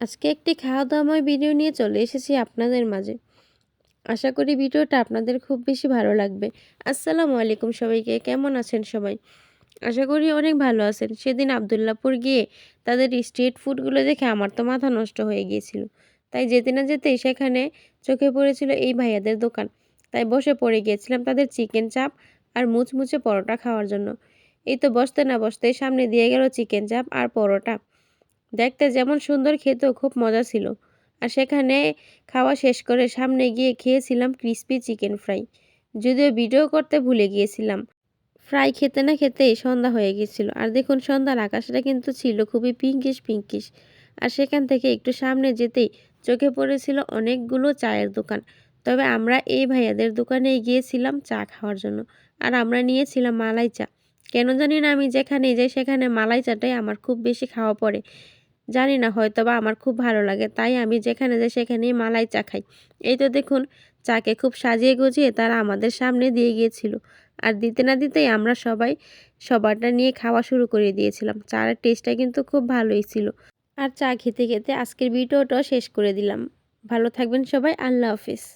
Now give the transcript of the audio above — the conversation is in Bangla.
আজকে একটি খাওয়া দাওয়াময় ভিডিও নিয়ে চলে এসেছি আপনাদের মাঝে। আশা করি ভিডিওটা আপনাদের খুব বেশি ভালো লাগবে। আসসালামু আলাইকুম সবাইকে, কেমন আছেন সবাই? আশা করি অনেক ভালো আছেন। সেদিন আবদুল্লাপুর গিয়ে তাদের স্ট্রিট ফুডগুলো দেখে আমার তো মাথা নষ্ট হয়ে গিয়েছিল। তাই যেতে না যেতেই সেখানে চোখে পড়েছিল এই ভাইয়াদের দোকান। তাই বসে পড়ে গিয়েছিলাম তাদের চিকেন চাপ আর মুচমুচে পরোটা খাওয়ার জন্য। এই তো বসতে না বসতেই সামনে দিয়ে গেল চিকেন চাপ আর পরোটা। দেখতে যেমন সুন্দর, খেতেও খুব মজা ছিল। আর সেখানে খাওয়া শেষ করে সামনে গিয়ে খেয়েছিলাম ক্রিস্পি চিকেন ফ্রাই। যদিও ভিডিও করতে ভুলে গিয়েছিলাম। ফ্রাই খেতে না খেতেই সন্ধ্যা হয়ে গেছিল আর দেখুন, সন্ধ্যার আকাশটা কিন্তু ছিল খুবই পিঙ্কিশ পিঙ্কিশ আর সেখান থেকে একটু সামনে যেতেই চোখে পড়েছিল অনেকগুলো চায়ের দোকান। তবে আমরা এই ভাইয়াদের দোকানে গিয়েছিলাম চা খাওয়ার জন্য। আর আমরা নিয়েছিলাম মালাই চা। কেন জানি না আমি যেখানে যাই, সেখানে মালাই চাটাই আমার খুব বেশি খাওয়া পড়ে। জানি না হয়তো বা আমার খুব ভালো লাগে। তাই আমি যেখানে যাই সেখানেই মালাই চা খাই। এই তো দেখুন, চাকে খুব সাজিয়ে গুজিয়ে তারা আমাদের সামনে দিয়ে গিয়েছিল। আর দিতে না দিতেই আমরা সবাই সবারটা নিয়ে খাওয়া শুরু করে দিয়েছিলাম। চার টেস্টটা কিন্তু খুব ভালোই ছিল। আর চা খেতে খেতে আজকের ভিডিওটাও শেষ করে দিলাম। ভালো থাকবেন সবাই, আল্লাহ হাফিজ।